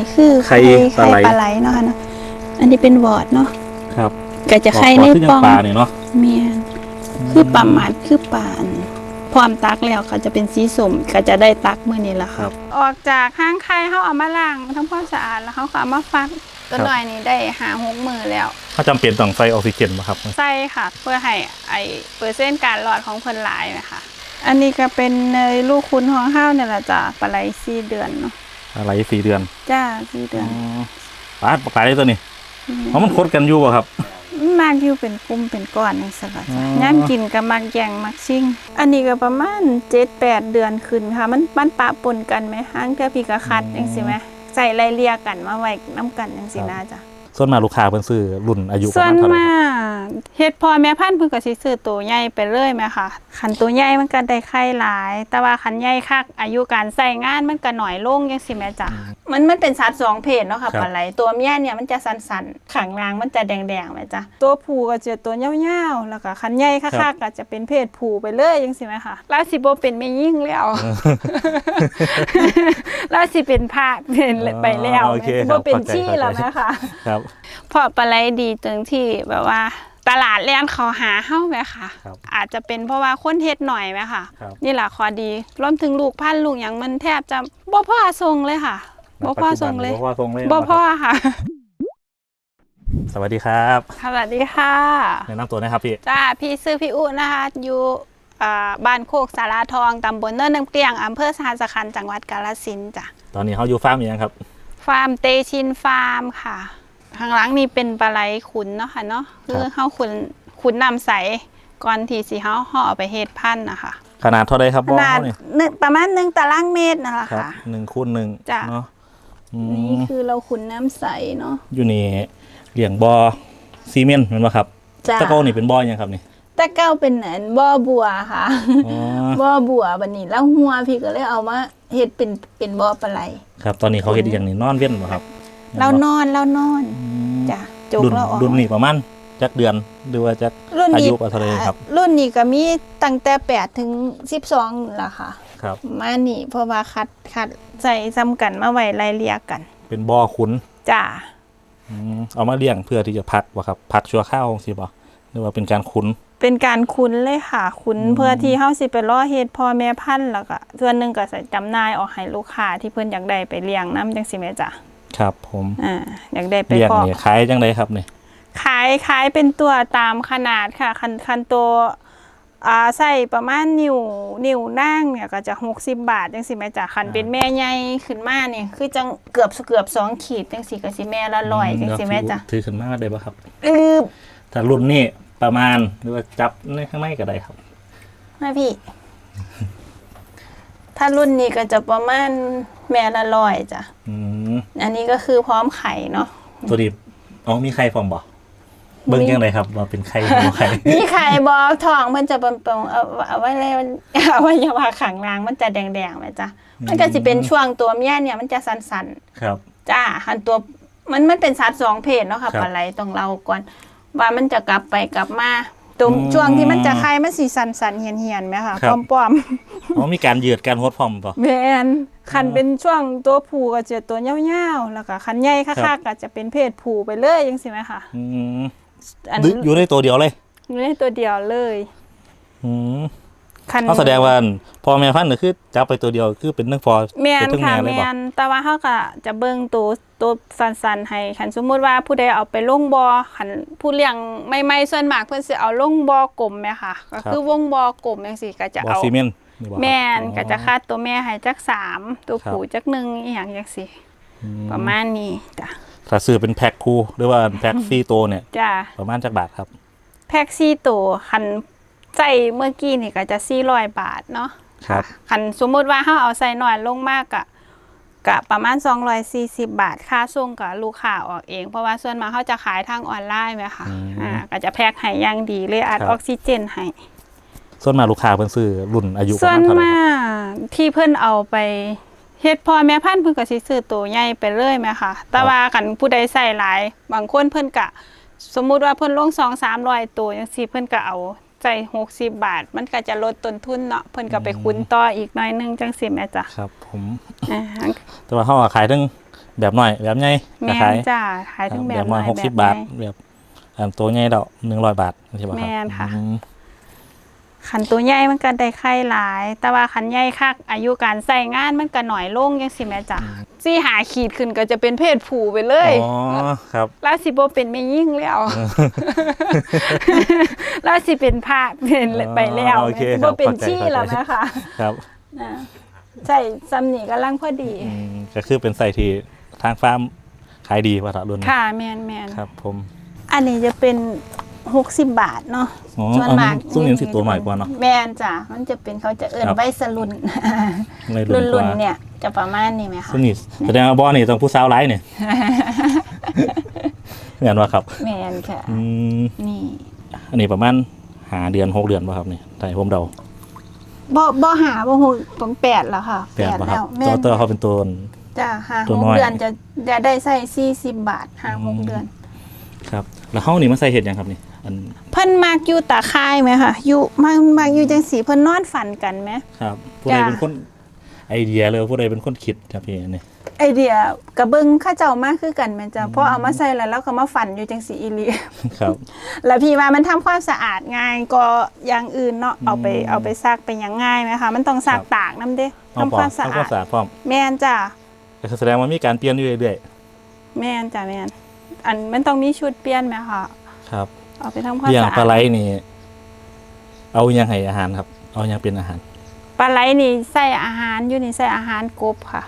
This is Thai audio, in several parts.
นี้คือไข่ปลาไหล ปลาไหลเนาะค่ะเนาะอันนี้เป็นวอร์ดเนาะครับก็จะไข่บในอกว่าคือยัปองปลาเนี่ยเนาะเมียนคือปลาหมัดคือปลาอันพร้อมตักแล้วก็จะเป็นสีสมก็จะได้ตักมื้อนี้ละครัค่ะบออกจากห้างไข่เฮาเอามาล้างทำความสะอาดแล้วเฮาก็เอามาฟักตัวครับน้อยนี่ได้หาหกมือแล้วเขาจำเป็นต้องใส่ออกซิเจนป่ะครับ ใส่ค่ะ เพื่อให้ไอเปอร์เซ็นต์การหลอดของเพิ่นหลายนะคะ อันนี้ก็เป็นในลูกคุณของห้าวเนี่ยแหละจ้ะปลาไหลสี่เดือนเนาะ อะไรสี่เดือนจ้าสี่เดือนปลาปลาได้ตัวนี้เพราะมันคดกันอยู่ป่ะครับมากอยู่เป็นกลุ่มเป็นก้อนอย่างสลัดอ๋จ้ะอย่ามกินก็มักแย่งมักชิ่ง อันนี้ก็ประมาณเจ็ดแปดเดือนขึ้นค่ะ มันมันปะปนกันไหมห้างเทื่อพี่ก็คัดจังสิไหมใส่ไล่เลียกันมาไว้น้ำกันจังสินะจ้ะ ส่วนมากลูกค้าเพิ่นซื้อรุ่นอายุปส่ระวมานณเท่าไหร่มาครับกเฮ็ดพอแม่พันธุ์เพิ่นก็สิซื้อตัวใหญ่ไปเลยแม่ค่ะคันตัวใหญ่มันก็ได้ไข่หลาย แต่ว่าคันใหญ่คักอายุการใส่งานมันก็น้อยลงจังซี่แม่จ้ะมันมันเป็นสัตว์สองเพศเนาะค่ะปลาไหลตัวเมียเนี่ยมันจะสันๆข้างล่างมันจะแดงๆแม่จ้ะตัวผู้ก็จะตัวยาวๆแล้วก็คันใหญ่คักๆก็จะเป็นเพศผู้ไปเลยจังซี่แม่ค่ะแล้วสิบ่เป็นแม่ยิ่งแล้วแล้วสิเป็นพระเป็นไปแล้วโอเคคบ่รับเป็นเข้าใจชี้แล้วเข้าใจแม่ค่ะ ครับเพราะปลาไหลดีตรงที่แบบว่าตลาดแลนเขาหาเฮ้าไหมค่ะ ครับอาจจะเป็นเพราะว่าคนเฮ็ดหน่อยไหมค่ะ ครับ นี่แหละข้อดีรวมถึงลูกพันธุ์ลูกอย่างมันแทบจะบ่พ่อทรงเลยค่ะบ่พ่อทรงเลยบ่พ่อทรงเลยบ่พ่อค่ะสวัสดีครับสวัสดีค่ะแนะนำตัวหนะครับพี่ จ้าพี่ซื้อพี่อุนะคะอยู่อ่าบ้านโคกสาราทองตำบลเนินน้ำเกลียงอำเภอสหัสขันธ์จังหวัดกาฬสินธุ์จ้ะ ตอนนี้เขาอยู่ฟาร์มอีกยังครับ ฟาร์มเตชินฟาร์มค่ะ ข้างหลังนี่เป็นปลาไหลขุนเนาะค่ะเนาะคือเฮาขุนขุนน้ำใสก่อนที่สิเฮาห่อไปเฮ็ดพันธุ์นะคะขนาดเท่าไรครับขบ่อนาดเขานี่หนึ่งประมาณหนึ่งตารางเมตรนั่นแหละครับค่ะ หนึ่งคูณหนึ่งจ้ะ เนาะอืนี่มคือเราขุนน้ำใสเนาะอยู่นี่เลี้ยงบ่อซีเมนต์แมันบ่ครับจ้าตะโกนี่เป็นบ่อยังครับนี่แต่เก้าเป็นอันบ่อบัวค่ะ อ๋อบ่อบัวบัดนี้แล้วหัวพี่ก็เลยเอามาเฮ็ดเป็นเป็นบ่อปลาไหล ครับตอนนี้เขาเฮ็ดอหย่างนี้นอนเว้นบ่ครับ เรานอนเรานอนอืมจ้ะจกรุ่นเราออกรุ่นนี้ประมาณจักเดือนหรือว่าจักรุ่นอานี้ยุประมาณเท่าไหร่ครับ รุ่นนี้ก็มีตั้งแต่8ถึง12ล่ะค่ะครับมานี่เพราะว่าคัดคัดใส่ซ้ำกันมาไว้ไล่เลี่ยกัน เป็นบ่อขุนจ้าอืมเอามาเลี้ยงเพื่อที่จะพักบ่ครับพักชั่วข้าวสิบ่หรือว่าเป็นการขุนเป็นการคุ้นเลยค่ะ คุ้นอืมเพื่อที่เฮาสิไปล่อเฮ็ดพ่อแม่พันธุ์แล้วก็ส่วนหนึงก็ใส่จำหน่ายออกให้ลูกค้าที่เพิ่นอยากได้ไปเลี้ยงนํจังซี่แม่จ้ะ ครับผมอ่าอยากได้ไปเลี้ยงเพาะนี่ขายจังไดครับนี่ขายขายเป็นตัวตามขนาดค่ะคันคันตัวอ่าใส่ประมาณนิ้วนิ้วนั่งเนี่ยก็จะ60บาทจังซี่แม่จ้ะคันเป็นแม่ใหญ่ขึ้นมาเนี่ยคือจังเกือบเกือบสองขีดจังซี่ก็สิแม่ละร้อยจังซี่แม่จ้ะถือขึ้นมาได้บ่ครับอือถ้ารุ่นนี้ประมาณหรือว่าจับในข้างในก็ได้ครับมาพี่ ถ้ารุ่นนี้ก็จะประมาณแม่ละร้อยจ้ะอืม อันนี้ก็คือพร้อมไข่เนาะตัวนี้อ๋อมีใครฟอมบ่เบิ่งยังไงครับว่าเป็นใครบ่ใครมีไข่บอกทองมันจะเป็นปงเอาเอาไว้เลยเอาไว้อยาวาขังรางมันจะแดงๆไหมจ๊ะมันก็จะเป็นช่วงตัวเมียเนี่ยมันจะสันครับๆจ้าหันตัวมันมันเป็นสัตว์สองเพศเนาะค่ะครับปลาไหลต้องเราก่อนว่ามันจะกลับไปกลับมา ตรงอืมช่วงที่มันจะไข่มันสีสันๆเหียนๆไหมคะครับป้อมอ๋อมีการยืดการหดพร้อมบ่ๆแมนคันเป็นช่วงตัวผู้ก็จะตัวยาวๆแล้วก็คันใหญ่ครัค่ะบ ๆก็จะเป็นเพศผู้ไปเลยยังสิไหมคะอืมอันดึอยู่ในตัวเดียวเลยอยู่ในตัวเดียวเลย อืม คัน เขาแสดงว่าพอแม่พันธุ์น่ะคือจับไปตัวเดียวคือเป็นเรื่องพอแมนเป็นทั้งค่ะแม่เลยแมบ่นแต่ว่าเขาก็จะเบิ่งตัวตัวสันๆ ให้คันสมมุติว่าผู้ใดเอาไปลงบอคันผู้เลี้ยงไม่ไม่ส่วนมากเพิ่นสิเอาลงบอกลมไหมค่ะ ก็คือวงบอกลมจังซี่ก็จะบ่เอา ซีเมนต์นี่บ่ครับแม่นอ๋อก็จะคาดตัวแม่ให้จักสามตัวครับ ผู้จักหนึ่งอีหยังจังซี่อืมประมาณนี้จ้ะถ้าซื้อเป็นแพ็คคู่หรือว่าแพ็คฟรีโตวเนี่ย จ้ะประมาณจักบาทครับ แพ็กซี่ตัวคัน ใส่เมื่อกี้นี่ก็จะ400บาทเนาะครับคันสมมุติว่าเฮาเอาใส่หน่อยลงมากอะกะประมาณ 240 บาท ค่าส่งกับลูกค้าออกเอง เพราะว่าส่วนมากเขาจะขายทางออนไลน์ไหมคะอืมอ่าก็จะแพ็คให้อย่างดีเลยอัดครับออกซิเจนให้ส่วนมากลูกค้าเพิ่นซื้อรุ่นอายุประส่วมานณเท่าไหร่มาครับกที่เพิ่นเอาไปเฮ็ดพ่อแม่พันธุ์เพิ่นก็สิซื้อตัวใหญ่ไปเลยไหมคะแต่ว่าคันผู้ใดใส่หลาย บางคนเพิ่นกะ สมมุติว่าเพิ่นลง2 300ตัวจังซี่เพิ่นก็เอา ใจ60บาท มันก็จะลดต้นทุนเนาะเพิ่นก็ไปคุ้นต่ออีกหน้อยนึงจังซี่แม่จ้ะครับ ผมอ่าแต่ว่าเขาอะขายทั้งแบบน้อยแบบใหญ่แม่ขายนจ้าขายครัทั้บงแบแบบบน้อยน้อยหกสิบแบบบาทใหญ่แบบอันตัวใหญ่ดอกหนึ่งร้อยบาทใช่ป่ะครับแม่นค่ะ อืม ขันตัวใหญ่มันก็ได้ไข่หลาย แต่ว่าขันใหญ่คักอายุการใส่งานมันก็หน่อยลงยังสิแม่จ้ะซี่หาขีดขึ้นก็จะเป็นเพศผู้ไปเลยอ๋อครับแล้วสิบ่เป็นไม่ยิ่งแล้วแล้วสิเป็นพระเป็นไปแล้วอ๋อโอเคสิครับบ่เป็นเข้าใจชี่เข้าใจแล้วนะคะครับนะใช่ซ้ำนี่กำลังพอดีอืมก็คือเป็นไส้ที่ทางฟาร์มขายดีป่ะครับรุ่นนี้ค่ะแมนแมนครับ ผม อันนี้จะเป็น หกสิบบาทเนาะอ๋อส่วนอันมานี้กซุ้มนี้สิตัวหน่อยกว่าเนาะ แมนจ้ะมันจะเป็นเขาจะเอิ้นครับใบสลุนในรุ่รุ่นนกรุ่นว่าเนี่ยจะประมาณนี้ไหมคะซุ้มนี้แสดงว่าบอนี่ต้องผู้สาวไลฟ์เนี่ยเห็นว่าครับ แมนค่ะ อืมนี่อันนี้ประมาณหาเดือนหกเดือนป่ะครับเนี่ยแต่ผมเดาบ่บ่หาบ่หูตรงแปดแล้วค่ะแปดป่ะคแล้รับวแม่ตัวนตัวเขาเป็นตัว จ้ะห้าตัวหน้กอย เดือนจะจะได้ใส่สี่สิบบาทห้าหกอืมเดือน ครับ แล้วเขานี่มาใส่เห็ดยังครับนี่ อันเพิ่นมากอยู่ตาค่ายไหมค่ะอยู่มากมากอยู่จังสีเพิ่นนอนฝันกันไหม ครับ ผู้ใดจ้ะ เป็นคนไอเดียเลยผู้ใดเป็นคนคิดครับพี่อันนี่ไอเดียกระเบิงข้าเจ้ามากคือกันแม่นจ้ะเพราะเอามาใส่แล้วแล้วก็มาฝันอยู่จังสีอีหลี ครับ แล้วพี่ว่ามันทำความสะอาดง่ายก็อย่างอื่นเนาะเอาไปอืมเอาไปซักไปหยังง่ายไหมคะมันต้องซักครับ ตากน้ำเด้เอาทำพร้คอวามมสะทำควาอามดสะอาดพร้อมแม่นจ้ะก็คือแสดงว่ามีการเปลี่ยนอยู่เรื่อยแม่นจ้ะแม่นอันมันต้องมีชุดเปลี่ยนไหมคะ ๆครับ เอาไปทำความเลี้ยงสะอาปลาดไหลนี่ เอายังให้อาหารครับ เอายังเป็นอาหาร ปลาไหลนี่ใส่อาหารอยู่นี่ใส่อาหารกบค่ะ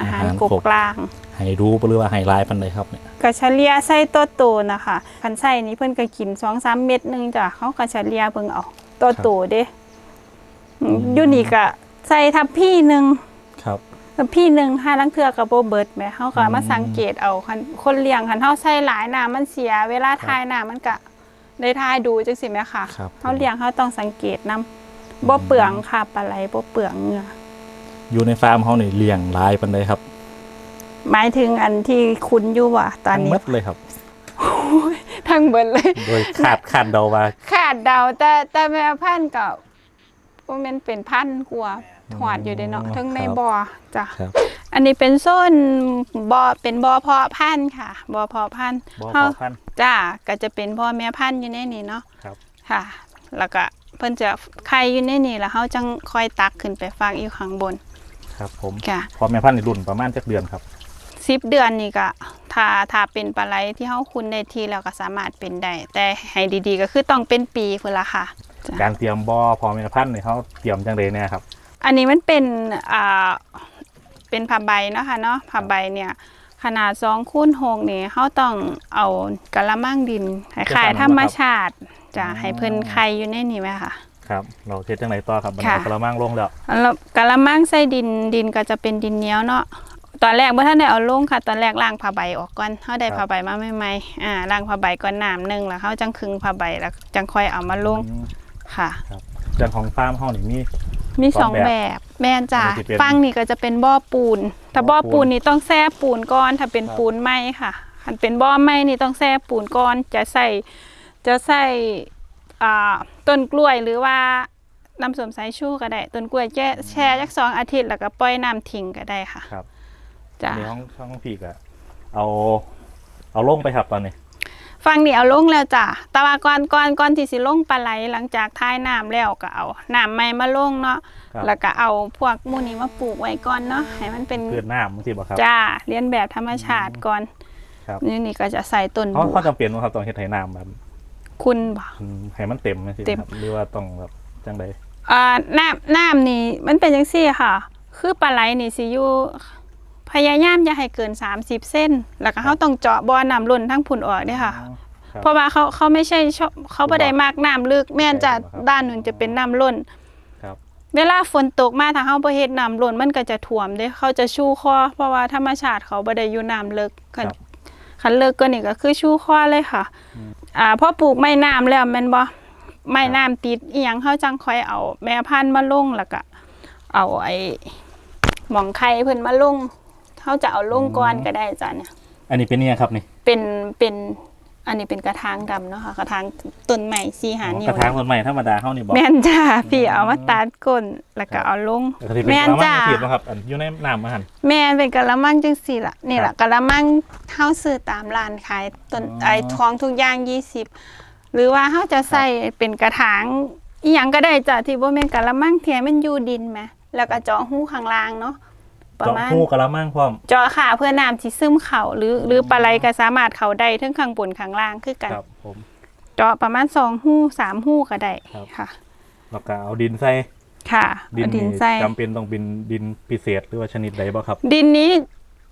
อาหารอาหารกบกบกลาง ให้รู้หรือว่าให้ลายปันใดครับเนี่ยกะเฉลี่ยใส่ตัวโตนะคะคันใส่นี่เพิ่นก็กินสองสามเม็ดหนึงจ้ะเขาก็เฉลี่ยเบิ่งเอาตัวโตเด้อืมอยู่นี่ก็ใส่ทับพี่หนึ่งครับ ทับพี่หนึ่งห้าลังเทือกับโบเบิดแหมเขาก็อืมมาสังเกตเอาคันคนเลี้ยงคันเฮาใส่หลายน้ำมันเสีย เวลาทายน้ำมันก็ ได้ทายดูจังสิแม่ค่ะครับ เขาเลี้ยงเขาต้องสังเกตนํบ่เปลืองค่ะปลาไหลบ่เปลืองเหงื่ออยู่ในฟาร์มเขานี่เลี้ยงลายปันใดครับหมายถึงอันที่คุณอยู่ว่ะตอนทั้งนี้หมดเลยครับทั้งเบิดเลย โดยคาดคาดเดาว่า ขาดเดาแต่แต่แม่พันธุ์กับว่ามันเป็นพันธุ์กลัวาถอดอยู่เด้เนาะอืมทั้งในครับบ่อจ้ะครับ อันนี้เป็นโซนบ่อเป็นบ่อเพาะพันธุ์ค่ะบ่อเพาะพันธุ์บ่อเฮา พอพันธุ์ จ้าก็จะเป็นพ่อแม่พันธุ์อยู่ในนี้เนาะครับ ค่ะ แล้วก็เพิ่นจะไข่อยู่ในนี้แล้วเฮาจังค่อยตักขึ้นไปฟักอยู่ข้างบน ครับผมค่ะ พอแม่พันธุ์นี่รุ่นประมาณจักเดือนครับ10เดือนนี่ก็ถ้าถ้าเป็นปลาไหลที่เฮาคุ้นได้ทีแล้วก็สามารถเป็นได้แต่ให้ดีๆ ก็คือต้องเป็นปีพุ่นละค่ะจ้ะการเตรียมบ่อพอแม่พันธุ์นี่เขาเตรียมจังเลยเนี่ยครับอันนี้มันเป็นอ่าเป็นผ้าใบเนาะค่ะเนาะผ้าใบเนี่ย ขนาดสองคูณหกนี่เขาต้องเอากะละมังดินให้ขายธรรมชาติจะอ๋อให้เพิ่นไข่อยู่ในนี่ไหมค่ะ ครับ เราเทศจังไหนต่อครับมันค่ะเอากระมังลงแล้วแล้วกะละมังใส่ดินดินก็จะเป็นดินเหนียวเนาะตอนแรกเมื่อท่านได้เอาลงค่ะ ตอนแรกล้างผ้าใบออกก่อนเขาได้ครับผ้าใบมาใหม่ๆอ่าล้างผ้าใบก่อนน้ำหนึ่งแล้วเขาจังคึงผ้าใบแล้วจังค่อยเอามาลงอืมค่ะครับจังของฟาร์มเขานี่มี มีสสอองงแบบแบบ แม่นจ้ะอันนี้จะเป็น ฟังนี่ก็จะเป็นบ่อปูน ถ้าบ่บ่ออปูปูนนนี่ต้องแช่ปูนก้อน ถ้าเป็นครับปูนไม้ค่ะถ้าเป็นบ่อไม้นี่ต้องแช่ปูนก้อน จะใส่จะใส่อ่าต้นกล้วยหรือว่าน้ำส้มสายชูก็ได้ต้นกล้วยแช่แช่จักสองอาทิตย์แล้วก็ปล่อยน้ำทิ้งก็ได้ค่ะครับจ้ะในห้องห้องพี่ก็เอา เอาลงไปครับตอนนี้ ฟังนี่เอาลงแล้วจ้ะแต่ว่าก่อนก่อนก่อนที่สิลงปลาไหลหลังจากท้ายน้ำแล้วก็เอาน้ำใหม่มาลงเนาะครับ แล้วก็เอาพวกหมูนี้มาปลูกไว้ก่อนเนาะให้มันเป็นเพื่อนน้ำสิบ่ครับ จ้าเรียนแบบธรรมชาติก่อนครับ นี่นี่ก็จะใส่ต้นเขาบัวเขาจำเป็นว่าครับต้องเฮ็ดให้น้ำแบบคุณบ่ อืมให้มันเต็มนะสิเต็ม ครับหรือว่าต้องแบบจังใด อ่าน้ำน้ำนี่มันเป็นจังซี่ค่ะ คือปลาไหลนี่สิอยู่ พยายามอย่าให้เกิน 30 เส้น แล้วก็เขาต้องเจาะบ่อน้ำล้นทั้งผุนออกเด้วยค่ะอ๋อครับเพราะว่าเขาเขาไม่ใช่ชอบเขาไม่ได้บ่อมากน้ำลึกแม่นจะใช่ครับด้านนู้นจะเป็นน้ำล้นครับเวลาฝนตกมาถ้าเขาบ่เฮ็ดน้ำล้นมันก็จะท่วมเด้เขาจะชูคอเพราะว่าธรรมชาติเขาบ่ได้อยู่น้ำลึกครับคันเลิกก็นี่ก็คือชูคอเลยค่ะอืมอ่าพอปลูกไม้น้ำแล้วแม่นบ่ไม้น้ำติดอีหยังเขาจังค่อยเอา แม่พันธุ์มาลงแล้วก็เอาไอ้หมองไข่เพิ่นมาลง เขาจะเอาลงก่อนก็ได้จ้ะเนี่ย อันนี้เป็นเนี่ยครับนี่เป็นเป็นอันนี้เป็นกระถางดำเนาะค่ะกระถางต้นใหม่สีหาอ๋อนิ้กวระถางต้นไม้ธรรมดาเฮานี่บ่แม่นจ้าพี่เอามาตัดก้นแล้วก็เอาลงก็สิเป็นแม่นกระมังจ้าเทียบนะครับอันอยู่ในน้ำมาหั่นแม่นเป็นกะละมังจังสี่ล่ะนี่ครัล่ะบกะละมังเฮาซื้อตามร้านขายต้นอ๋อไอ้ทองทุกอย่าง20หรือว่าเฮาจะใส่เป็นกระถางอีหยังก็ได้จ้ะที่บ่แม่นกะละมังเทียมันอยู่ดินแหมแล้วก็เจาะหูข้างล่างเนาะ ประเจาะมาณหูกระมังพร้อม เจาะขาเพื่อน้ำสิซึมเข้าหรือหรือปลาไหลก็สามารถเข้าได้ทั้งข้างบนข้างล่างคือกัน ครับผม เจาะประมาณสองหูสามหูก็ได้ครับ ค่ะ แล้วก็เอาดินใส่ค่ะดินเอาดินนี่ใส่จำเป็นต้องเป็นดินพิเศษหรือว่าชนิดใดบ่ครับ ดินนี้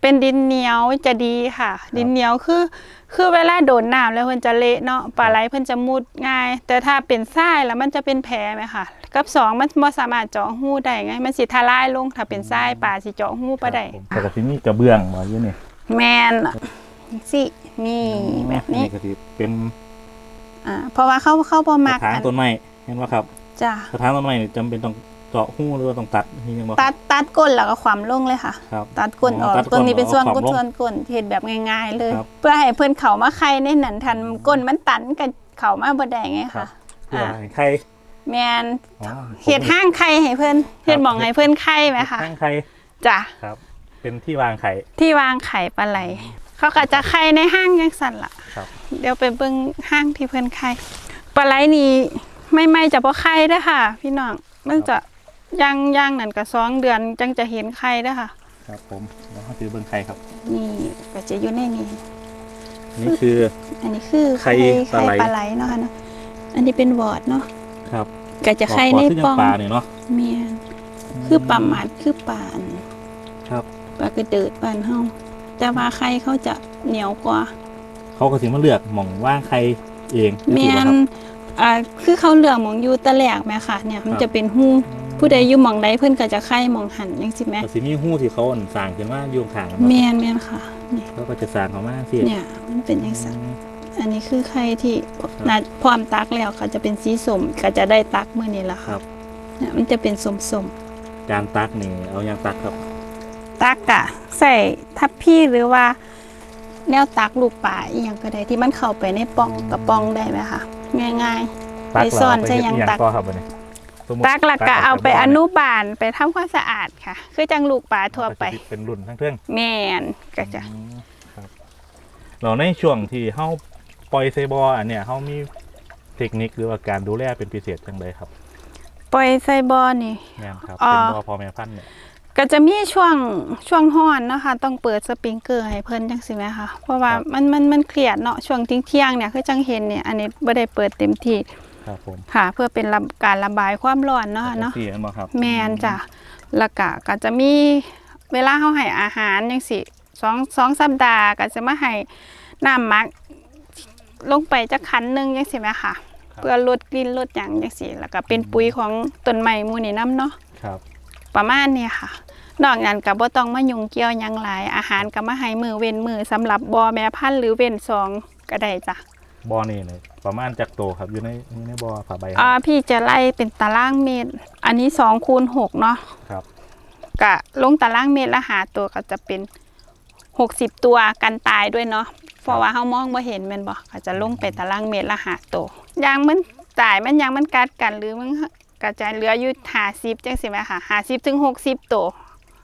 เป็นดินเหนียวจะดีค่ะ ดินเหนียวคือ คือเวลาโดนน้ำแล้วเพิ่นจะเละเนาะปลาไหลเพิ่นจะมุดง่าย แต่ถ้าเป็นทรายแล้วมันจะเป็นแผลไหมค่ะกับสองมันบ่สามารถเจาะหูได้ไง มันสิทลายลงถ้าเป็นทรายปลาสิเจาะหูบ่ได้ครับผมแต่ก็สิมีกระเบื้องบ่อยู่นี่แมนสินี่แบบนี้ก็สิเป็นอ่าเพราะว่าเขาเขาบ่กมัระกถางอันต้นไม้เห็นบ่ครับจ้ะกระถางต้นไม้นี่จำเป็นต้องเจาะหูหรือว่าต้องตัดนี่ยังบ่ครับตัดตัดก้นแล้วก็ความลงเลยค่ะครับตัดก้นออกตัดตัวนี้เป็นส่วนอาก้นความลงส่วนก้นเห็นแบบง่ายๆเลยครับเพื่อให้เพื่อนเขามาไข่ในนั้นทันก้นมันตันกันเขามาบ่ได้ไงครัค่ะบเพื่อให้ใคร แมนอ๋อเฮ็ดห้างไข่ให้เพื่อนเฮ็ดหมองให้เพื่อนไข่ไหมคะข้างใครจ้ะครับ เป็นที่วางไข่ที่วางไข่ปลาไหล เขาก็จะไข่ในห้างยังสั่นล่ะครับเดี๋ยวไปเบิ่งห้างที่เพื่อนไข่ปลาไหลนี่ไม่ไม่จะบ่ไข่เด้อค่ะ พี่น้องมันจะย่างย่างนั่นก็สองเดือนจังจะเห็นไข่เด้อค่ะ ครับผมแล้วเขาถือเบิ่งไข่ครับ นี่ก็จะอยู่ในนี้นี่คือ อันนี้คือไข่ปลาไหลปลาไหลเนาะค่ะเนาะอันนี้เป็นวอร์ดเนาะ ครับก็จะไข่ในบอกว่าคือปองปลาเนี่ยเนาะเมียนคือปลาหมัดคือปลาอันครับปลากระเดิดปานเฮาแต่ว่าไข่เขาจะเหนียวกว่า เขาก็สิมาเลือกหม่องว่างไข่เองเมียถือว่านครับอ่าคือเขาเหลืองหมองอยู่ตะแหลกไหมค่ะ เนี่ยมันจะเป็นหู้ผู้ใดอยู่หมองใดเพิ่นก็จะไข่หมองหันจังซี่แหมก็สิมีหู้ที่เขาอั่นสร้างขึ้นมาอยู่ข้างกันเมีเนาะยนเมียนค่ะนี่เขาก็จะสร้างเขามาสิเนี่ยมันเป็นจังซั่น อันนี้คือไข่ที่นัดพร้อมตักแล้วก็จะเป็นสีส้มก็จะได้ตักมื้อนี้ละคค่ะรับเนี่ยมันจะเป็นส้มๆ การตักนี่เอาอย่างตักครับ ตักอะใส่ทับพี่หรือว่า แนวตักลูกป่าอีหยังก็ได้ที่มันเข้าไปในป่องกระป๋องได้ไหมคะง่าย ตักไปซ่อนแล้วใส่ยังเฮ็ดตัก ก็ครับบัดนี้สมมุๆตักหลักก็ตัเอาไปจกอนุบาลไปทำความสะอาดค่ะ คือจังลูกป่าทั่วไปก็สิเป็นรุ่นทั้งเทิงแม่นก็จะ อืมครับเราในช่วงที่เฮาป ล่อยไซบออันเนี้ยเฮามีเทคนิคหรือว่าการดูแลเป็นพิเศษจังไดครับปล่อยใส่บอนี่ แม่นครับอ่าเป็นบอพอแม่พันธุ์เนี่ยก็จะมีช่วงช่วงห้อนเนาะคะ ต้องเปิดสปริงเกอร์ให้เพิ่นจังสิไหมคะเพราะว่ามันมันมันเครียดเนาะช่วงเที่ยงๆเนี่ยคือจังเห็นเนี่ยอันนี้บ่ได้เปิดเต็มที่ครับผมค่ะ เพื่อเป็นระการระบายความร้อนเนาะค่ะเนาะสี่อันบ่ครับแมนจ้ะแล้วก็ก็จะมีเวลาเขาให้อาหารจังสิสองสองสัปดาห์ก็จะมาให้น้ำหมัก ลงไปจะขันหนึงจังสิไหมค่ะเพื่อลดกลิ่นลดหยังจังสิแล้วก็เป็นปุ๋ยของต้นไม้หมูนี่น้ำเนาะ ครับประมาณนี้ค่ะ นอกนั้นก็บ่ต้องมายุ่งเกี่ยวหยังหลาย อาหารก็มาให้มือเว้นมือสำหรับบอแม่พันธุ์หรือเว้นสองก็ได้จ้ะบอนี่เนี่ยประมาณจักโตครับอยู่ในอยู่ในบอผ้าใบครับอ่าพี่จะไล่เป็นตารางเมตร อันนี้สองคูณหกเนาะครับ กะลงตารางเมตรละหาตัวก็จะเป็น หกสิบตัวกันตายด้วยเนาะเพราะว่าเฮามองบ่เห็นแม่นบ่ก็จะลงไปตารางเมตรละหาตัวยางมันตายมันยางมันกัดกันหรือมันกระจายเหลืออยู่50จังซี่แหมค่ะ50ถึง60ตัว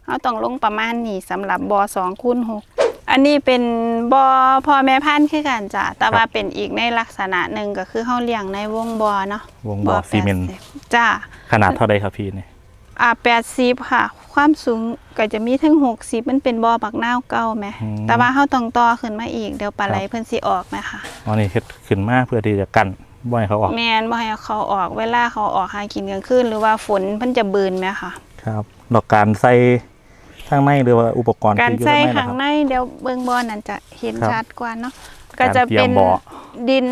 เฮาต้องลงประมาณนี้สำหรับบ2คูณ6อันนี้เป็นบอพ่อแม่พันธุ์คือกันจ้ะแต่ว่าเป็นอีกในลักษณะหนึ่งก็คือเฮาเลี้ยงในวงบอเนาะวงบอซีเมนต์80จ้าขนาดเท่าใดครับพี่เนี่ยอ่าแปดสิบค่ะ ความสูงก็จะมีถึงหกสิบมันเป็นบ่อบักนาวเก่าไหมอืม แต่ว่าเฮาต้องต่อขึ้นมาอีกเดี๋ยวปลาไหลครับเพิ่นสิออกไหมคะอ๋อนี่เฮ็ดขึ้นมาเพื่อที่จะกั้นบ่ให้เขาออกแม่นบ่ให้เขาออกเวลาเขาออกหากินกลางคืนหรือว่าฝนเพิ่นจะเบืนไหมคะครับดอกการใส่ข้างในหรือว่าอุปกรณ์การที่อยู่ใส่ข้างในข้างนะครับในเดี๋ยวเบิ่งบ่อนั่นจะเห็นครับชัดกว่าเนาะก็จะการเตรียมเป็นบ่อ ดิน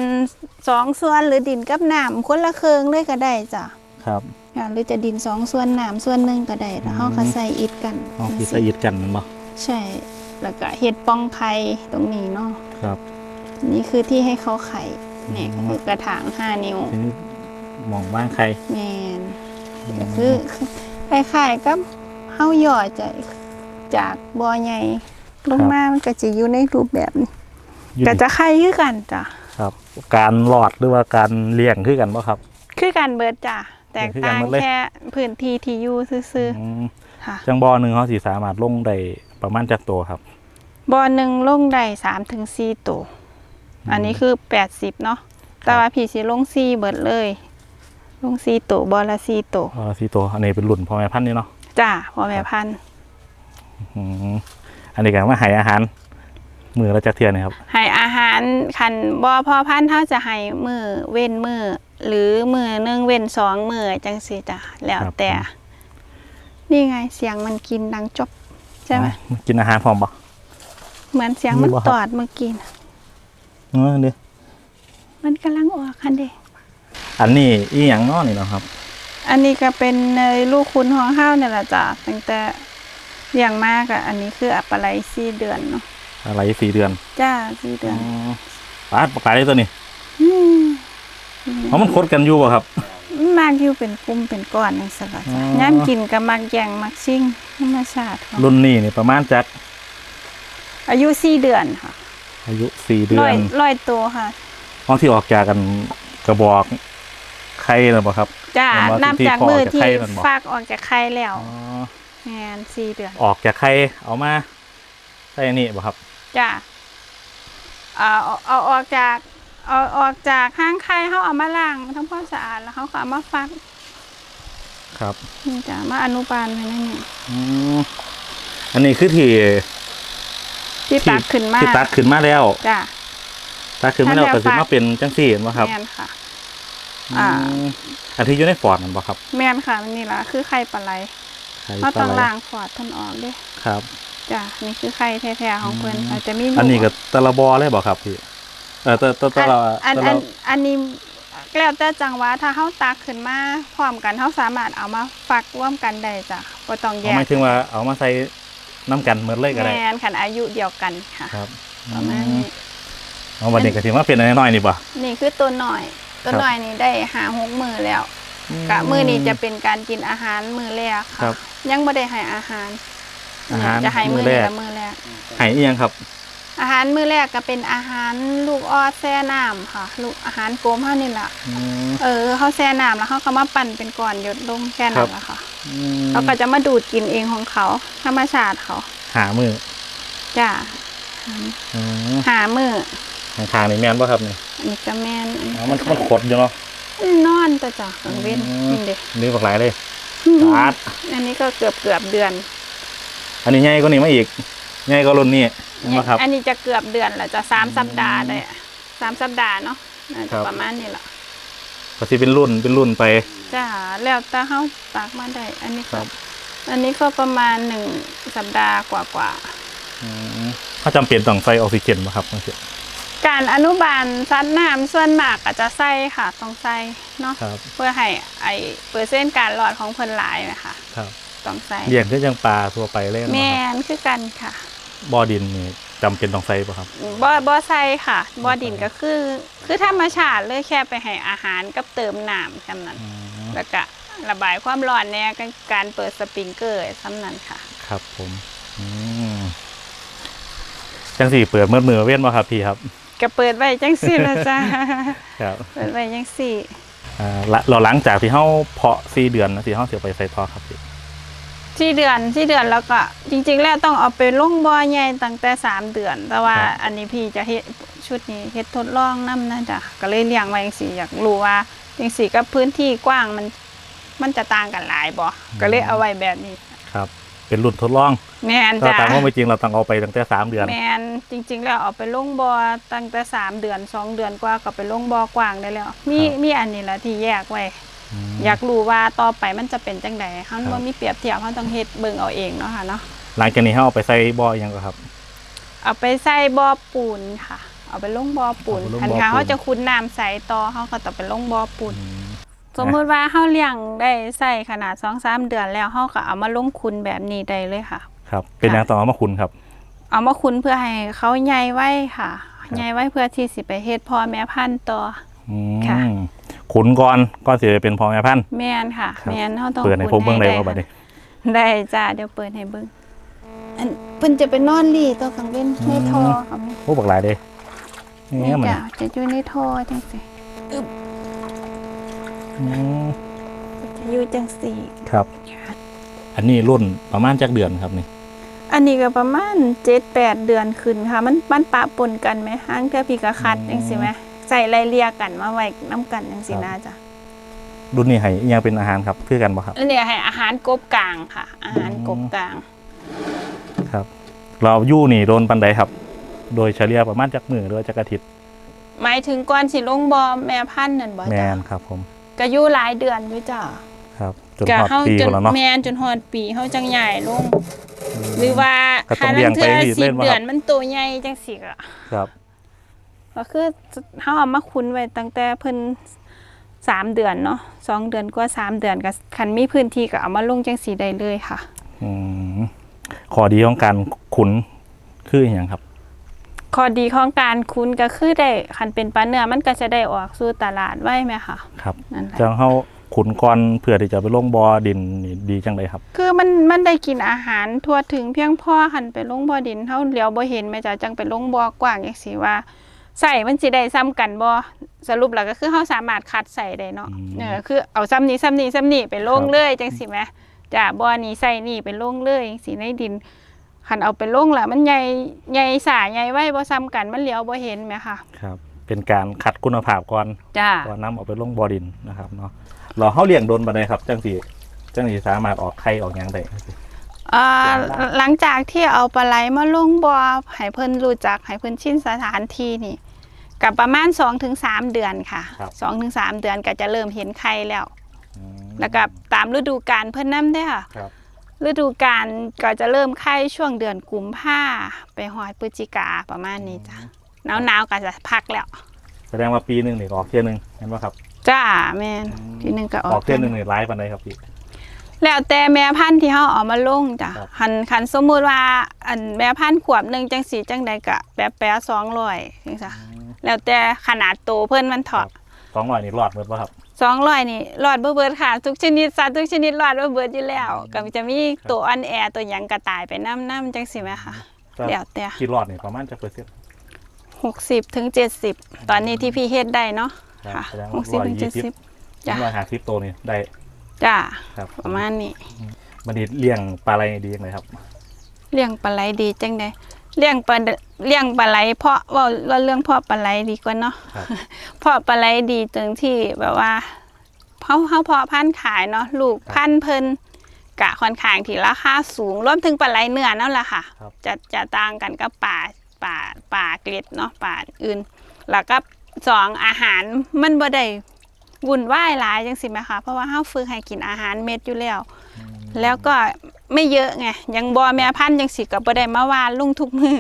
สองส่วนหรือดินกับน้ำคนละครึ่งเลยก็ได้จ้ะครับ อ่าหรือจะดินสองส่วนน้ำส่วนหนึงก็ได้แล้วเฮาก็ใส่อิฐกันอ๋อที่ใส่ยึดกันแมันบ่ใช่แล้วก็เห็ดป้องไข่ตรงนี้เนาะครับ นี่คือที่ให้เขาไข่เนี่ยอืม คือกระถางห้านิ้วทีนี้มองบ้างใครแมนก็คือคล้ายๆกับเฮาหยอดจากจากบ่อใหญ่ลงมามันก็จะอยู่ในรูปแบบนี้อยู่ก็นี่จะไข่คือกันจ้ะคครับ การหลอดหรือว่าการเลี้ยงคือกันบ่ครับ คือการเบิดจ้ะ แตกต่างคือกันหมดเลยแค่พื้นที่ที่อยู่ซื่ออืมๆค่ะจังบ่อหนึงเขาสิสามารถลงได้ประมาณจักตัวครับบ่อหนึ่งลงได้สามถึงสี่ตัวอันนี้คือแปดสิบเนาะแต่ว่าพี่สิลงสี่เบิดเลย ลงสี่ตัวบ่อละสี่ตัวอ๋อสี่ตัวอันนี้เป็นรุ่นพ่อแม่พันธุ์นี่เนาะจ้าพ่อแม่พันธุ์อืมอันนี้ก็มาให้อาหาร มือละจักเทื่อนี่ครับให้อาหารคันบ่อพ่อพันธุ์เท่าจะให้มือเว้นมือ หรือมือหนึ่งเว้นสองมือจังสิจ้ะแล้วครับแต่ นี่ไงเสียงมันกินดังจบใช่ไหมอ๋อกินอาหารพร้อมบ่เหมือนเสียงมีมันบ่ครับตอดเมื่อกี้น่ะเออนี่มันกำลังออกคันเดอันนี้อีหยังเนาะนี่เนาะครับ อันนี้ก็เป็นในลูกคุณของข้าวเนี่ยแหละจ้ะตั้งแต่เลี้ยงมากอะอันนี้คืออัปปะไลสี่เดือนเนาะอะไรสี่เดือน จ้าสี่เดือ๋ออนปลาดปลาได้ตัวนี้ม เพราะมันคดกันอยู่บ่ครับ มากอยู่เป็นปุ่มเป็นก้อนนี่สละอ๋จ้ะอย้ำกินกับมักแยงมักซิ่งธรรมชาติของรุ่นนี้นี่ประมาณจักอายุสี่เดือนค่ะอายุสี่เดืร้ออยนร้อยตัวค่ะ ห้องที่ออกจากกันกระบอกไข่นะบ่ครับ จ้ามันว่านับจากที่พ่อมือจะที่ไข่นั่นบ่ ฟากออกจากไข่แล้วอ๋อแมนสี่เดือนออกจากไข่เอามาใส่อันนี่บ่ครับ จ้าเอาเอาเอาออกจาก เอาออกจากข้างไข่เขาเอามาล้างทำความสะอาดแล้วเขาก็เอามาฟักครับนี่จ้ะมาอนุบาลไว้นั่นนี่อืมอันนี้คือที่ที่ตักขึ้นมาที่ตัดขึ้นมาแล้วจ้ะ ตัดขึ้นมาแล้วถ้าก็จะสิฝากมาเป็นจังซี่เห็นบ่ครับแมนค่ะ อ่า อืมอันที่อยู่ในฟอร์ดนั่นบ่ครับแมนค่ะมันนี่ละคือไข่ปลาไหลไข่เขาปลาต้องไหลล้างฟอดทนออกเด้วยครับ จ้ะนี่คือไข่แท้ๆของเพิ่นอืม อาจจะมีอันนี้ก็ตะละบอเลยบ่ครับพี่ เออตะตะตะละอันตะอัละนอันนี้แล้วแต่จังหวะถ้าเขาตักขึ้นมาพร้อมกันเขาสามารถเอามาฟักร่วมกันได้จ้ะบ่ต้องแยเอากหมายถึงว่าเอามาใส่น้ำกันเหมือนเลยก็แมได้นขันอายุเดียวกันค่ะครับประมาณนี้เอาวันนี้ก็ถือว่าเป็นน้อยๆนี่ป่ะ นี่คือตัวหน่อยตัวครับ หน่อยนี่ได้หาหกมือแล้วกะมือนี้จะเป็นการกินอาหารมือแรกครัค่ะบ ยังไม่ได้ให้อาหารอาหารเนี่ยจะให้มือมื้อแรนี้กละมือแรกหายเอียงครับ อาหารมื้อแรกก็เป็นอาหารลูกออดแซ่น้ำค่ะ ลูกอาหารโกมเฮานี่ล่ะอืม เออเขาแซ่น้ำแล้วเขาก็มาปั่นเป็นก้อนหยดลงแค่ครันั้บนละค่ะอืมเขาก็จะมาดูดกินเองของเขาธรรมชาติเขาหามือจ้าอืมหามือทางๆนี่แม่นป่ะครับนี่อันนี้ก็แม่นอ๋อมันมันขดอยู่เนาะ นอนตัวจ้ะกลางเว้นอืม นี่เด็นี่บักหลายเลยปาดอันนี้ก็เกือบเกือบเดือน อันนี้ใหญ่กว่านี้มาอีกใหญ่กว่ารุ่นนี้เห็ นไหมครับ อันนี้จะเกือบเดือนแหละจะสามสัปดาห์ได้อะสามสัปดาห์เนาะน่าครัจะบ ประมาณนี้แหละก็สิเป็นรุ่นเป็นรุ่นไป จ้าแล้วแต่เขาตากมาได้ อันนี้ครัก็บ อันนี้ก็ประมาณหนึ่งสัปดาห์กว่าอืมถ้าจำเป็นต้องใส่ออกซิเจนป่ะครับจังซี่ๆการอนุบาลซัดน้ำส่วนมากก็จะใส่ค่ะต้องใส่เนาะครับเพื่อให้ไอเปอร์เซ็นต์การหลอดของเพิ่นหลายนะคะครับต้องใส่เลี้ยงคือจังปลาทั่วไปเลยแมเนาะครับนคือกันค่ะ บ่อดินนี่จำเป็นต้องใส่ป่ะครับ บ่บ่ใส่ค่ะ บ่ดินก็คือ คือธรรมชาติเลยแค่ไปให้อาหารกับเติมน้ำจำนั้นอืมแล้วก็ระบายความร้อนเนี่ยการเปิดสปริงเกอร์ซ้ำนั้นค่ะ ครับผมอืมจังสี่เปิดเมื่อมือเว้นป่ะครับพี่ครับก็เปิดไว้จังสี่ละจ้าครับเปิดไว้จังสี่อ่าละเราหลังจากที่เฮาเพาะสี่เดือนนะที่เฮาเสียไปใส่ท่อครับพี่ ที่เดือนที่เดือนแล้วก็จริง ๆ แล้วต้องเอาไปลงบ่อใหญ่ตั้งแต่สามเดือน แต่ว่าอันนี้พี่จะเฮ็ดชุดนี้เฮ็ดทดลองนํนะจ๊ะก็เลยเลี้ยงไว้จังสี่อยากรู้ว่าจังสี่กับพื้นที่กว้างมัน มันจะต่างกันหลายบ่ก็เลยเอาไว้แบบนี้ครับ เป็นรุ่นทดลองแม่นถ้าจ้ะตามว่าไม่จริงเราต้องเอาไปตั้งแต่สามเดือน แมนจริง ๆ แล้วเอาไปลงบอ่อตั้งแต่สามเดือนสองเดือนกว่าก็ไปลงบ่อกว้างได้แล้ว มีครับ มีอันนี้แหละที่แยกไว้ม อยากรู้ว่าต่อไปมันจะเป็นจังไดเฮาครับบ่มีเปรียบเทียบเฮาต้องเฮ็ดเบิ่งเอาเองเนาะค่ะเนาะหลังจากนี้เฮาเอาไปใส่บ่ออีกอยังก็ครับ เอาไปใส่บ่อปูนค่ะ เอาไปลงบ่อปูนเอาไปลงคันบ่อค่ะปูนเฮาจะขุดน้ำใสต่อเฮาก็ต้องไปลงบ่อปูนอืมสมมุติว่าเฮาเลี้ยงได้ใส่ขนาด2-3เดือนแล้วเฮาก็เอามาลงคุนแบบนี้ได้เลยค่ะ ครับ เป็นค่ะอย่างต้องเอามาคุณครับ เอามาคุ้นเพื่อให้เขาใหญ่ไว้ค่ะใหญ่ไว้เพื่อที่สิไปเฮ็ดพ่อแม่พันธุ์ต่ออืค่ะม ขุนก่อนก่อนสิจะเป็นพ่อแม่พันธุ์ แม่นค่ะ ครับ แม่นเฮาต้องเปิดในพวกเบิ่งได้คุ้นบ่บัดนี้ ได้จ้าเดี๋ยวเปิดให้เบิ่งอันเพิ่นจะไปนอนรีตัวกลางเว้นในทอค่ะแม่โอ้บักหลายเด้นี่นี่มันจ้ะจะอยู่ในท่อจังสิอืมจะอยู่จังสี่ ครับ อันนี้รุ่นประมาณจักเดือนครับนี่ อันนี้ก็ประมาณเจ็ดแปดเดือนขึ้นค่ะ มันมันปะปนกันไหมห้างเทื่อพี่กะคัดจังสิไหม ใส่ไล่เลียกันมาไว้น้ำกันจังสินะจ้ะรุ่นนี้ให้อิหยังเป็นอาหารครับเพื่อกันบ่ครับอันนี้ให้อาหารกบกลางค่ะ อาหารกบกลาง ครับ เราอยู่นี่โดนปันใดครับ โดยเฉลี่ยประมาณจักมือหรือว่าจักอาทิตย์หมายถึงก่อนสิลงบอแม่พันธุ์นั่นบ่แมจ้ะนครับผมก็อยู่หลายเดือนอยู่จ้ะครับจนก็ฮอดเฮาปีจนคนแล้วเนาะ แมนจนฮอดปีเฮาจังใหญ่ลง หรือว่าก็ต้องเลี้ยงไปหาเรื่ลัอยงๆเทื่อสิบบ่ครับ เดือนมันโตใหญ่จังสิก็ครับ ก็คือเฮาเอามาคุ้นไว้ตั้งแต่เพิ่นสามเดือนเนาะสองเดือนกว่าสามเดือนก็คันมีพื้นที่ก็เอามาลงจังสีได้เลยค่ะอืมขอดีของการขุนคืออหย่างครับข้อดีของการคุ้นก็คือได้คันเป็นปลาเนื้อมันก็จะได้ออกสู่ตลาดไว้ไหมค่ะครับนั่นแหละจังเฮาขุนก่อนเพื่อที่จะไปลงบ่อดินนี่ดีจังไดครับ คือมันมันได้กินอาหารทั่วถึงเพียงพอคันไปลงบ่อดินเฮาเหลียวบ่เห็นแม่จ้ะจังไปลงบ่อกว้างจังซี่ว่า ใส่มันสิได้ซ้ำกันบ่สรุปแล้วก็คือเฮาสามารถคัดใส่ได้เนาะอืม เออคือเอาซ้ำนี้ซ้ำนี้ซ้ำนี้ไปลงครับเลยจังซี่แหมจ้ะบ่อนี้ใส่นี่ไปลงเลยจังซี่ในดินคันเอาไปลงแล้วมันใหญ่ใหญ่สาใหญ่ไว้บ่ซ้ำกันมันเหลียวบ่เห็นแหมค่ะครับ เป็นการคัดคุณภาพก่อนจ้าก่อนนำเอาไปลงบ่อดินนะครับเนาะเราเฮาเลี้ยงโดนบันไดครับ จังสิจังสิสามารถออกไข่ออกหยังได้ อ่าเสียงดังหลังจากที่เอาปลาไหลมาลงบ่อให้เพิ่นรู้จักให้เพิ่นชินสถานที่นี่ กับประมาณ 2-3ถึงเดือนค่ะ ครับ 2-3ถึงเดือนก็จะเริ่มเห็นไข่แล้ว อืมแล้วก็ตามฤดูกาลเพิ่นนํได้อค่ะ ครับ ฤดูกาลก็จะเริ่มไข่ช่วงเดือนกุมภาไปหอยพฤศจิกาประมาณนี้จ้ะหนาวๆก็จะพักแล้ว แสดงว่าปีหนึงนี่ออกเที่ยหนึงเห็นบ่ครับ จ้าแม่นทีหนึงก็ออออกกเที่ยหนึงนี่หลายปานใดครับพี่ แล้วแต่แม่พันธุ์ที่เฮาเอามาลงจ้ะครับ คันคันสมมุติว่าอันแม่พันธุ์ขวบหนึงจังสีจังใดก็แปะแปะ200จังซะ แล้วแต่ขนาดโตเพิ่นมันเถาะ200นี่รอดหมดบ่ครับ200นี่รอดบ่เบิดค่ะทุกชนิดสัตว์ทุกชนิดรอดบ่เบิดอยู่แล้วก็จะมีตัวอ่อนแอตัวหยังก็ตายไปนํนํจังซี่แหมค่ะก็แล้วแต่คิดรอดนี่ประมาณจักเปอร์เซ็นต์60ถึง70ตอนนี้ที่พี่เฮ็ดได้เนาะครับค่ะแสดงว่า60ถึง120 70จ้ะร้อยห้าสิบตัวนี่ได้จ้ะครับประมาณนี้บันนี้เลี้ยงปลาอะไรดีจังเลยครับเลี้ยงปลาไหลดีจังได เลี้ยงปลาเลี้ยงปลาไหลเพราะเว่าเราเรื่องเพาะปลาไหลดีกว่าเนาะครับเพาะปลาไหลดีตรงที่แบบว่าเฮาเฮาเพาะพันธุ์ขายเนาะลูกพันธุ์เพิ่นกะค่อนข้างที่ราคาสูงรวมถึงปลาไหลเนื้อนั่นแหละค่ะครับจะจะต่างกันกับปลาปลาปลาเกล็ดเนาะปลาอื่น แล้วก็สองอาหารมันบ่ได้วุ่นวายหลายจังสิแม่คะเพราะว่าเฮาฝึกให้กินอาหารเม็ดอยู่แล้ว แล้วก็ไม่เยอะไงอยังบอแม่พันธุ์ยังสิกับบ่ได้มาวานลุงทุกมือ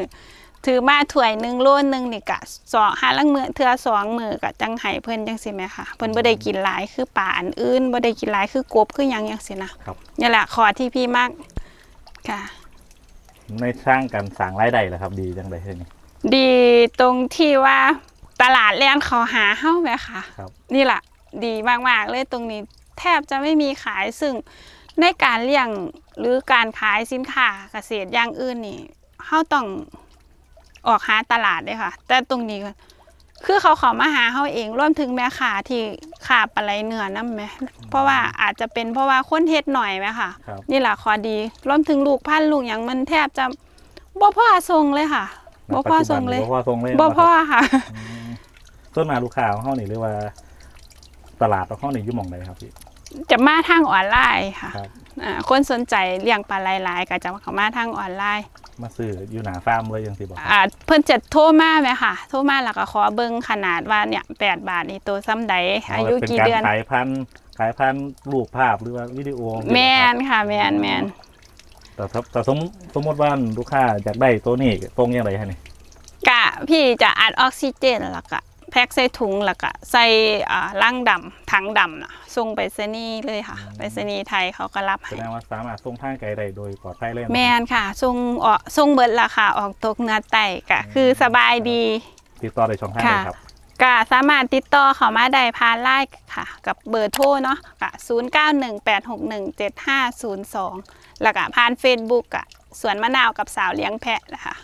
ถือมาถ้วยหนึ่งโลหนึงนี่กะสองหาลังมือเทื่อสองมือกะจังไห้เพิ่นจังสิแม่ค่ะเพิ่นบ่ได้กินหลายคือป่าอันอื่นบ่ได้กินหลายคือกบคือหยังจังสินะครับ นี่แหละขอที่พี่มากค่ะ ในสร้างการสร้างรายได้เหรอครับดีจังเลยเฮ้ยนี่ดีตรงที่ว่าตลาดแล่นเขาหาเฮาแม่ค่ะครับนี่แหละดีมากๆเลยตรงนี้แทบจะไม่มีขายซึ่ง ในการเลี้ยงหรือการขายสินค้าเกษตรอย่างอื่นนี่เฮาต้องออกหาตลาดเลยค่ะ แต่ตรงนี้ก็คือเขาเขามาหาเฮาเองรวมถึงแม่ค้าที่ขาปลาไหลเนื้อนำแม่เพราะว่าอาจจะเป็นเพราะว่าคนเฮ็ดหน่อยไหมค่ะ ครับ นี่แหละข้อดีรวมถึงลูกพันธุ์ลูกหยังมันแทบจะบ่พ่อทรงเลยค่ะบ่พ่อทรงเลยบ่พ่อทรงเลยบ่พ่อค่ะอืมต้นมาลูกค้าของเขานี่เรียกว่า ตลาดของเขานี่อยู่หมองใดครับพี่ จะมาทางออนไลน์ค่ะครับ อ่าคนสนใจเลี้ยงปลาหลายๆก็จะเข้ามาทางออนไลน์มาซื้ออยู่หนาฟาร์มเลยยังสิบอกอ่าเพิ่นจะโทรมาไหมค่ะ โทรมาแล้วก็ขอเบิ่งขนาดว่าเนี่ยแปดบาทนี่ตัวซ้ำใดอายุกี่เดือนป็การขายพันธุ์ขายพันธุ์รูปภาพหรือว่าวิดีโอแมนค่ะ แมนแมนแต่ถ้าแต่สมสมมติว่าลูกค้าอยากได้ตัวนี้ตรงยังไงฮะนี่กะพี่จะอัดออกซิเจนแล้วก็ แพ็คใส่ถุงแล้วก็ใส่อ่าลังดำถังดำน่ะส่งไปรษณีย์เลยค่ะ ไปรษณีย์ไทยเขาก็รับแสให้ดงว่าสามารถส่งทางไกลได้โดยปลอดภัยเลยนะแมนค่ะส่งออกส่งเบิดราคาออกตกเนื้อไตกะคือสบายดี ติดต่อได้ช่องทางเลยครับก็สามารถติดต่อเขามาได้ผ่านไลน์ค่ะ กับเบอร์โทรเนาะกะ0918617502แล้วก็ผ่าน Facebook กะสวนมะนาวกับสาวเลี้ยงแพะนะคะ